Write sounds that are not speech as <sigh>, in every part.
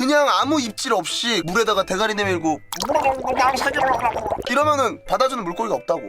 그냥 아무 입질 없이 물에다가 대가리 내밀고 이러면은 받아주는 물고기가 없다고.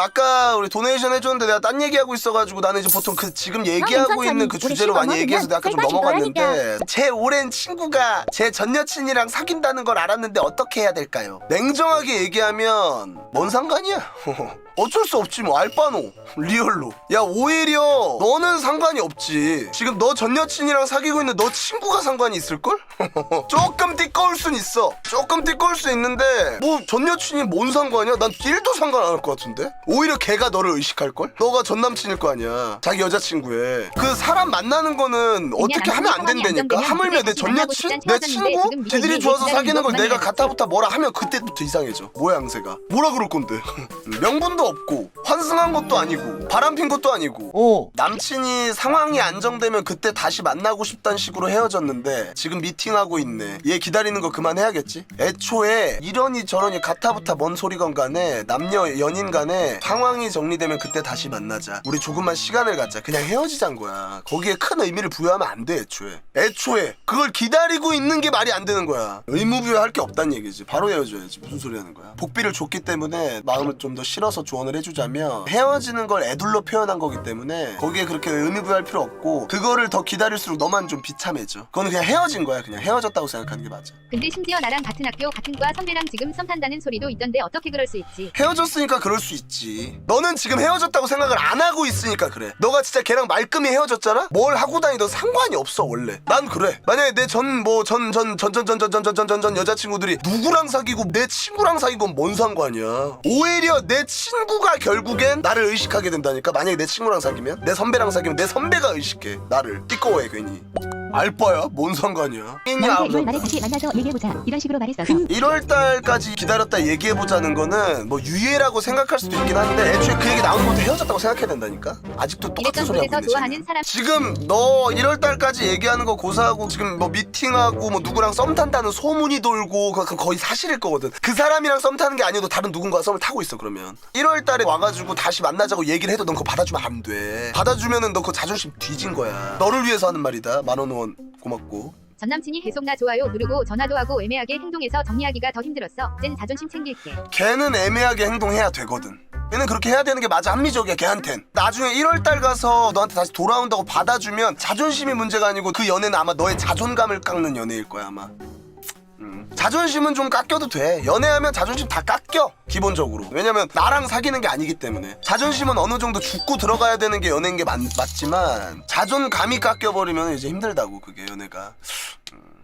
아까 우리 도네이션 해줬는데 내가 딴 얘기하고 있어가지고 나는 이제 보통 그 지금 얘기하고 천천히. 있는 그 주제로 많이 얘기해서 내가 아까 좀 넘어갔는데 제 오랜 친구가 제 전 여친이랑 사귄다는 걸 알았는데 어떻게 해야 될까요? 냉정하게 얘기하면 뭔 상관이야? <laughs> 어쩔 수 없지 뭐 알바노 리얼로 야 오히려 너는 상관이 없지 지금 너 전 여친이랑 사귀고 있는 너 친구가 상관이 있을걸? <laughs> 조금 띠꺼울 순 있어 조금 띠꺼울 수 있는데 뭐 전 여친이 뭔 상관이야? 난 1도 상관 안 할 것 같은데? 오히려 걔가 너를 의식할걸? 너가 전 남친일 거 아니야 자기 여자친구에 그 사람 만나는 거는 어떻게 하면 안 된다니까 하물며 내 전 여친? 내 친구? 지들이 좋아서 사귀는 걸 내가 가타부타 뭐라 하면 그때부터 이상해져 모양새가 뭐라 그럴 건데 <laughs> 명분도 없고 환승한 것도 아니고 바람핀 것도 아니고 어. 남친이 상황이 안정되면 그때 다시 만나고 싶다는 식으로 헤어졌는데 지금 미팅하고 있네. 얘 기다리는 거 그만해야겠지? 애초에 이러니 저러니 가타부타 뭔 소리건 간에 남녀 연인 간에 상황이 정리되면 그때 다시 만나자. 우리 조금만 시간을 갖자. 그냥 헤어지자는 거야. 거기에 큰 의미를 부여하면 안 돼 애초에. 애초에 그걸 기다리고 있는 게 말이 안 되는 거야. 의무부여할 게 없다는 얘기지. 바로 헤어져야지. 무슨 소리 하는 거야? 복비를 줬기 때문에 마음을 좀 더 실어서 조언을 해주자면 헤어지는 걸 애둘러 표현한 거기 때문에 거기에 그렇게 의미 부여할 필요 없고 그거를 더 기다릴수록 너만 좀 비참해져 그거는 그냥 헤어진 거야 그냥 헤어졌다고 생각하는 게 맞아 근데 심지어 나랑 같은 학교 같은 과 선배랑 지금 썸 탄다는 소리도 있던데 어떻게 그럴 수 있지? 헤어졌으니까 그럴 수 있지. 너는 지금 헤어졌다고 생각을 안 하고 있으니까 그래. 너가 진짜 걔랑 말끔히 헤어졌잖아? 뭘 하고 다니든 상관이 없어 원래. 난 그래. 만약에 내 전뭐전전전전 전 전 전 전 전 전 전 여자친구들이 누구랑 사귀고 내 친구랑 사귀고 뭔 상관이야. 오히려 내 친구 가 결국엔 나를 의식하게 된다니까. 만약에 내 친구랑 사귀면 내 선배랑 사귀면 내 선배가 의식해. 나를 띠꺼워해 괜히. 알바야? 뭔 상관이야? 나한테 2월 말에 다시 만나서 얘기해보자. 이런 식으로 말했어서 1월 달까지 기다렸다 얘기해 보자는 거는 뭐 유예라고 생각할 수도 있긴 한데 애초에 그 얘기 나오는 것도 헤어졌다고 생각해야 된다니까? 아직도 똑같은 소리 하고 있네 좋아하는 지금. 사람. 지금 너 1월 달까지 얘기하는 거 고사하고 지금 뭐 미팅하고 뭐 누구랑 썸 탄다는 소문이 돌고 그- 그 거의 사실일 거거든. 그 사람이랑 썸 타는 게 아니어도 다른 누군가와 썸을 타고 있어 그러면. 1월 달에 와가지고 다시 만나자고 얘기를 해도 넌 그거 받아주면 안돼. 받아주면은 너그 자존심 뒤진 거야. 너를 위해서 하는 말이다 만원 후원 고맙고 전 남친이 계속 나 좋아요 누르고 전화도 하고 애매하게 행동해서 정리하기가 더 힘들었어. 쟨 자존심 챙길게. 걔는 애매하게 행동해야 되거든. 걔는 그렇게 해야 되는 게 맞아 합리적이야 걔한텐 나중에 1월달 가서 너한테 다시 돌아온다고 받아주면 자존심이 문제가 아니고 그 연애는 아마 너의 자존감을 깎는 연애일 거야 아마 음. 자존심은 좀 깎여도 돼. 연애하면 자존심 다 깎여 기본적으로. 왜냐면 나랑 사귀는 게 아니기 때문에. 자존심은 어느 정도 죽고 들어가야 되는 게 연애인 게 맞, 맞지만 자존감이 깎여버리면 이제 힘들다고 그게 연애가.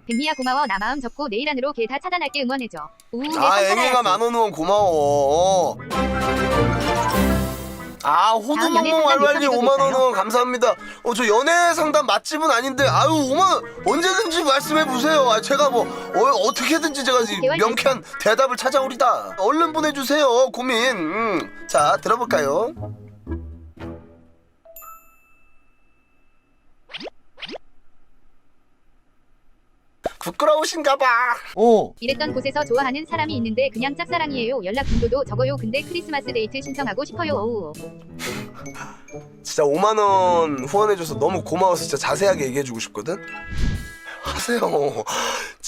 백미야 고마워. 나 마음 접고 내일 안으로 걔 다 차단할게 응원해줘. 우우 내아 살아야지. 만원 후원 고마워 아 다음 호두멍멍 연애 상담 알발님 요청도 5만원 있어요. 후원 감사합니다. 어 저 연애 상담 맛집은 아닌데 아유 5만 원 언제든지 말씀해 보세요. 아 제가 뭐 어, 떻게든지 제가 이 개월 명쾌한 대답을 찾아오리다. 얼른 보내주세요. 고민. 음. 자 들어볼까요 부끄러우신가 봐 어. 이랬던 곳에서 좋아하는 사람이 있는데 그냥 짝사랑이에요. 연락 빈도도 적어요. 근데 크리스마스 데이트 신청하고 싶어요. 오우. 진짜 5만 원 후원해줘서 너무 고마워서 진짜 자세하게 얘기해주고 싶거든. 하세요.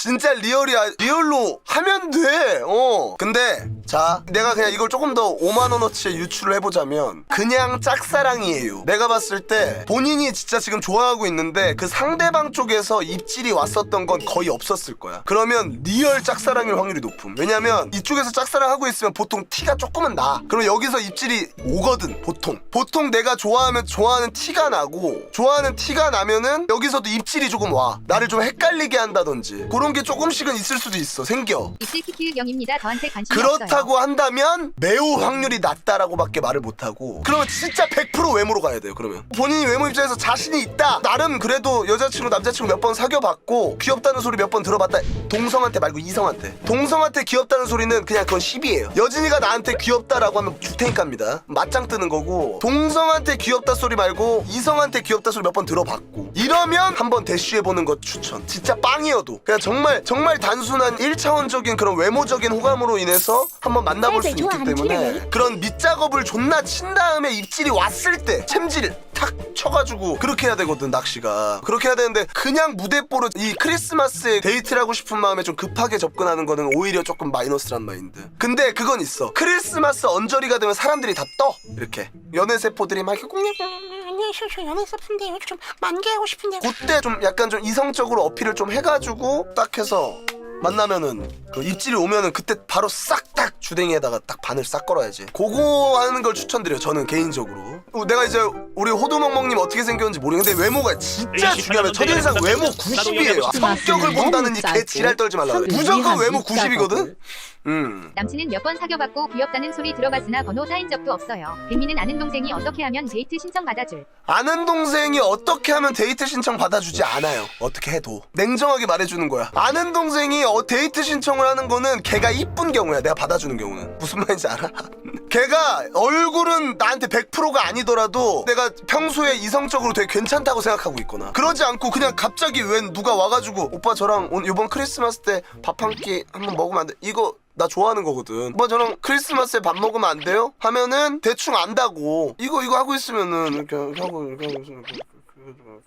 진짜 리얼이야. 리얼로 하면 돼. 어. 근데 자, 내가 그냥 이걸 조금 더 5만 원어치에 유출을 해보자면 그냥 짝사랑이에요. 내가 봤을 때 본인이 진짜 지금 좋아하고 있는데 그 상대방 쪽에서 입질이 왔었던 건 거의 없었을 거야. 그러면 리얼 짝사랑일 확률이 높음. 왜냐면 이쪽에서 짝사랑하고 있으면 보통 티가 조금은 나. 그럼 여기서 입질이 오거든. 보통. 보통 내가 좋아하면 좋아하는 티가 나고 좋아하는 티가 나면은 여기서도 입질이 조금 와. 나를 좀 헷갈리게 한다든지 그런 게 조금씩은 있을 수도 있어. 생겨. 입질 키키경입니다. 저한테 관심이 없어요. 그렇다고 한다면 매우 확률이 낮다라고밖에 말을 못하고 그러면 진짜 100% 외모로 가야 돼요 그러면 본인이 외모 입장에서 자신이 있다 나름 그래도 여자친구 남자친구 몇 번 사귀어봤고 귀엽다는 소리 몇 번 들어봤다 동성한테 말고 이성한테 동성한테 귀엽다는 소리는 그냥 그건 10이에요 여진이가 나한테 귀엽다라고 하면 주테니까입니다 맞짱 뜨는 거고 동성한테 귀엽다 소리 말고 이성한테 귀엽다 소리 몇 번 들어봤고 이러면 한번 대쉬해보는 것 추천 진짜 빵이어도 그냥 정말 정말 정말 단순한 1차원적인 그런 외모적인 호감으로 인해서 한번 만나볼 수 살살 있기 때문에 그런 밑작업을 존나 친 다음에 입질이 왔을 때 챔질 탁 쳐가지고 그렇게 해야 되거든 낚시가. 그렇게 해야 되는데 그냥 무대뽀로 이 크리스마스에 데이트를 하고 싶은 마음에 좀 급하게 접근하는 거는 오히려 조금 마이너스란 마인드. 근데 그건 있어. 크리스마스 언저리가 되면 사람들이 다 떠! 이렇게. 연애세포들이 막 이렇게 꽁냥 안녕 저 연애 서픈데요. 좀 만개하고 싶은데요. 그때 좀 약간 좀 이성적으로 어필을 좀 해가지고 딱 해서 만나면은 그 입질이 오면은 그때 바로 싹 딱 주댕이에다가 딱 바늘 싹 걸어야지. 그거 하는 걸 추천드려요 저는 개인적으로. 어, 내가 이제 우리 호두멍멍님 어떻게 생겼는지 모르겠는데 외모가 진짜 중요하면 첫인상 외모 90이에요. 성격을 본다는 이 개 지랄 떨지 말라 그래 무조건 외모 90이거든 음 남친은 몇 번 사귀어봤고 귀엽다는 소리 들어봤으나 번호 쌓인 적도 없어요. 백미는 아는 동생이 어떻게 하면 데이트 신청 받아줄. 아는 동생이 어떻게 하면 데이트 신청 받아주지 않아요. 어떻게 해도 냉정하게 말해주는 거야. 아는 동생이 어, 데이트 신청을 하는 거는 걔가 이쁜 경우야. 내가 받아주는 경우는 무슨 말인지 알아? <laughs> 걔가 얼굴은 나한테 100%가 아니더라도 내가 평소에 이성적으로 되게 괜찮다고 생각하고 있거나 그러지 않고 그냥 갑자기 웬 누가 와가지고 오빠 저랑 오늘 이번 크리스마스 때 밥 한 끼 한번 먹으면 안 돼? 이거 나 좋아하는 거거든. 오빠 저랑 크리스마스에 밥 먹으면 안 돼요? 하면은 대충 안다고. 이거 이거 하고 있으면은 이렇게 하고 이렇게 하고 있으면 그- 그- 그-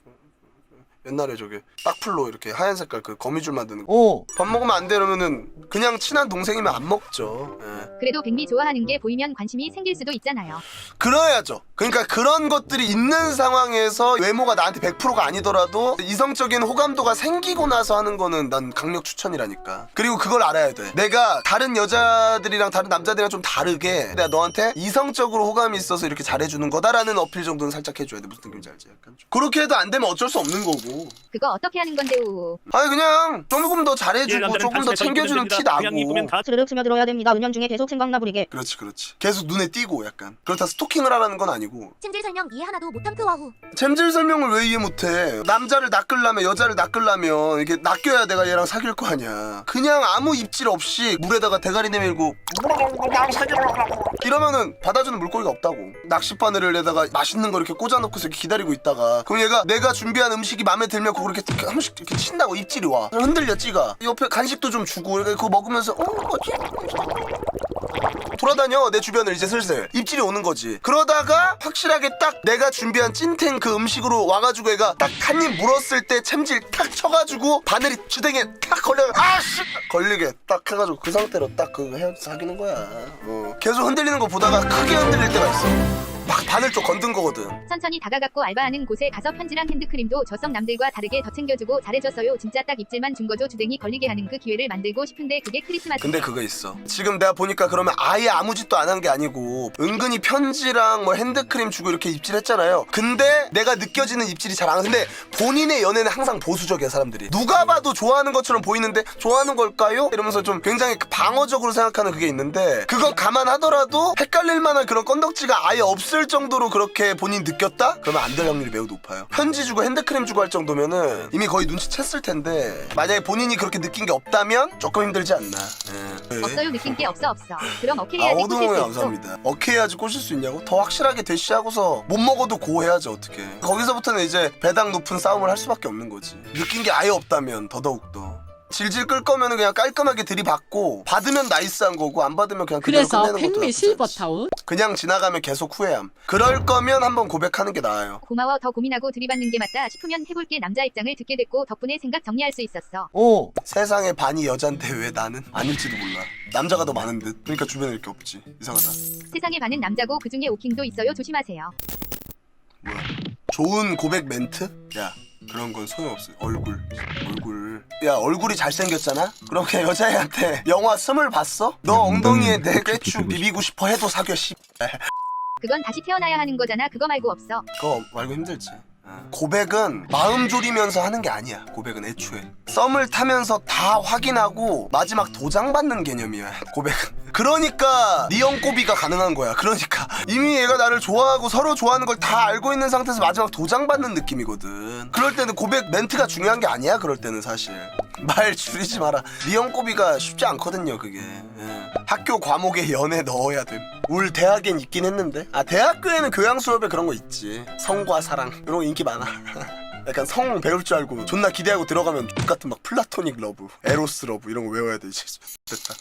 옛날에 저기 딱풀로 이렇게 하얀 색깔 그 거미줄 만드는 거. 어. 밥 먹으면 안 돼 이러면은 그냥 친한 동생이면 안 먹죠. 예. 그래도 백미 좋아하는 게 보이면 관심이 생길 수도 있잖아요. 그래야죠. 그러니까 그런 것들이 있는 상황에서 외모가 나한테 100%가 아니더라도 이성적인 호감도가 생기고 나서 하는 거는 난 강력 추천이라니까. 그리고 그걸 알아야 돼. 내가 다른 여자들이랑 다른 남자들이랑 좀 다르게 내가 너한테 이성적으로 호감이 있어서 이렇게 잘해주는 거다라는 어필 정도는 살짝 해줘야 돼. 무슨 느낌인지 알지? 약간 좀. 그렇게 해도 안 되면 어쩔 수 없는 거고. 그거 어떻게 하는 건데 우. 아니 그냥 조금 더 예, 잘해주고 조금 더 챙겨주는 티 나고. 다 스르륵 스며들어야 됩니다. 은연 중에 계속 생각나 부리게. 그렇지 그렇지. 계속 눈에 띄고 약간. 그렇다 스토킹을 하라는 건 아니고. 찜질 설명 이해 하나도 못한 표와후. 잼질 설명을 왜 이해 못해? 남자를 낚으려면 여자를 낚으려면 이게 낚여야 내가 얘랑 사귈 거 아니야. 그냥 아무 입질 없이 물에다가 대가리 내밀고 <laughs> 이러면은 받아주는 물고기가 없다고. 낚싯바늘에다가 맛있는 거 이렇게 꽂아놓고서 이렇게 기다리고 있다가 그럼 얘가 내가 준비한 음식이 마음에 들면 그걸 이렇게 한 번씩 이렇게 친다고 입질이 와. 흔들려 찌가. 옆에 간식도 좀 주고 그거 먹으면서 어 뭐지? 돌아다녀 내 주변을 이제 슬슬. 입질이 오는 거지. 그러다가 확실하게 딱 내가 준비한 찐텐 그 음식으로 와가지고 얘가 딱 한 입 물었을 때 챔질 탁 쳐가지고 바늘이 주댕이에 탁 걸려. 아씨! 걸리게 딱 해가지고 그 상태로 딱 그거 해 사귀는 거야. 어. 계속 흔들리는 거 보다가 크게 흔들릴 때가 있어 막 바늘 쪽 건든 거거든 천천히 다가갔고 알바하는 곳에 가서 편지랑 핸드크림도 저성 남들과 다르게 더 챙겨주고 잘해줬어요. 진짜 딱 입질만 준 거죠. 주댕이 걸리게 하는 그 기회를 만들고 싶은데 그게 크리스마스. 근데 그거 있어. 지금 내가 보니까 그러면 아예 아무 짓도 안 한 게 아니고 은근히 편지랑 뭐 핸드크림 주고 이렇게 입질했잖아요. 근데 내가 느껴지는 입질이 잘 안. 근데 본인의 연애는 항상 보수적이야 사람들이. 누가 봐도 좋아하는 것처럼 보이는데 좋아하는 걸까요? 이러면서 좀 굉장히 방어적으로 생각하는 그게 있는데 그거 감안하더라도 헷갈릴 만한 그런 건덕지가 아예 없을 정도로 그렇게 본인 느꼈다? 그러면 안 될 확률이 매우 높아요. 편지 주고 핸드크림 주고 할 정도면은 이미 거의 눈치챘을 텐데 만약에 본인이 그렇게 느낀 게 없다면 조금 힘들지 않나. 예. 없어요. 느낀 게 없어 없어. 그럼 어케 아 해야지 꼬실 수 있고. 감사합니다. 어케 해야지 꼬실 수 있냐고? 더 확실하게 대시하고서 못 먹어도 고 해야지 어떻게? 거기서부터는 이제 배당 높은 싸움을 할 수밖에 없는 거지. 느낀 게 아예 없다면 더더욱 더. 질질 끌 거면 그냥 깔끔하게 들이받고 받으면 나이스한 거고 안 받으면 그냥 그대로 그래서 끝내는 것도 팬미 나쁘지 실버 않지. 타운 그냥 지나가면 계속 후회함. 그럴 거면 한번 고백하는 게 나아요. 고마워 더 고민하고 들이받는 게 맞다 싶으면 해볼게 남자 입장을 듣게 됐고 덕분에 생각 정리할 수 있었어. 어. 세상의 반이 여잔데 왜 나는 아닐지도 몰라. 남자가 더 많은 듯. 그러니까 주변에 이렇게 없지. 이상하다. 세상에 반은 남자고 그 중에 오킹도 있어요. 조심하세요. 뭐야? 좋은 고백 멘트? 야 그런 건 소용없어 얼굴 얼굴 야 얼굴이 잘생겼잖아? 그럼 그냥 여자애한테 영화 스물 봤어? 너 엉덩이에 내 꿰추 비비고 싶어 해도 사겨 씨 그건 다시 태어나야 하는 거잖아. 그거 말고 없어. 그거 말고 힘들지 어. 고백은 마음 졸이면서 하는 게 아니야. 고백은 애초에. 썸을 타면서 다 확인하고 마지막 도장 받는 개념이야. 고백은. 그러니까 니언꼬비가 가능한 거야. 그러니까 이미 얘가 나를 좋아하고 서로 좋아하는 걸 다 알고 있는 상태에서 마지막 도장 받는 느낌이거든. 그럴 때는 고백 멘트가 중요한 게 아니야 그럴 때는 사실 말 줄이지 마라. 니언꼬비가 쉽지 않거든요 그게. 예. 학교 과목에 연애 넣어야 돼올 대학엔 있긴 했는데. 아 대학교에는 교양 수업에 그런 거 있지. 성과 사랑. 이런 거 인기 많아. <laughs> 약간 성 배울 줄 알고 존나 기대하고 들어가면 X 같은 막 플라토닉 러브, 에로스 러브 이런 거 외워야 돼 이제. 됐다